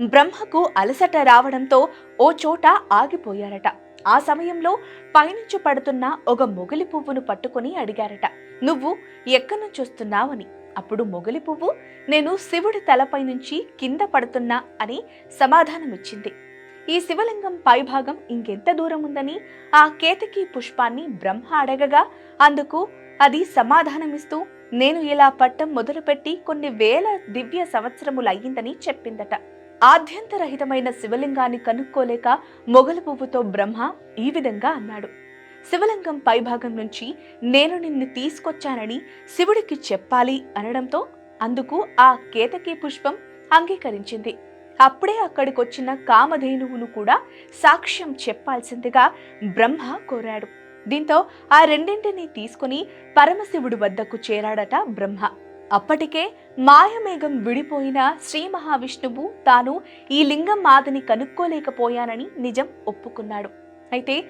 బ్రహ్మకు అలసట రావడంతో ఓ చోట ఆగిపోయారట. ఆ సమయంలో పైనుంచి పడుతున్న ఒక మొగలి పువ్వును పట్టుకొని అడిగారట. నువ్వు ఎక్కడి నుంచి వస్తున్నావని అప్పుడు మొగలి పువ్వు నేను శివుడి తలపై నుంచి కింద పడుతున్నా అని సమాధానమిచ్చింది. ఈ శివలింగం పైభాగం ఇంకెంత దూరం ఉందని ఆ కేతకి పుష్పాన్ని బ్రహ్మ అడగగా అందుకు అది సమాధానమిస్తూ నేను ఇలా పట్టం మొదలుపెట్టి కొన్ని వేల దివ్య సంవత్సరములయ్యిందని చెప్పిందట. ఆద్యంతరహితమైన శివలింగాన్ని కనుక్కోలేక మొగలు పువ్వుతో బ్రహ్మ ఈ విధంగా అన్నాడు. శివలింగం పైభాగం నుంచి నేను నిన్ను తీసుకొచ్చానని శివుడికి చెప్పాలి అనడంతో అందుకు ఆ కేతకి పుష్పం అంగీకరించింది. అప్పుడే అక్కడికొచ్చిన కామధేనువును కూడా సాక్ష్యం చెప్పాల్సిందిగా బ్రహ్మ కోరాడు. దీంతో ఆ రెండింటినీ తీసుకుని పరమశివుడి వద్దకు చేరాడట బ్రహ్మ. అప్పటికే మాయమేఘం విడిపోయిన శ్రీ మహావిష్ణువు తాను ఈ లింగం మాదని కనుక్కోలేకపోయానని నిజం ఒప్పుకున్నాడు. అయితే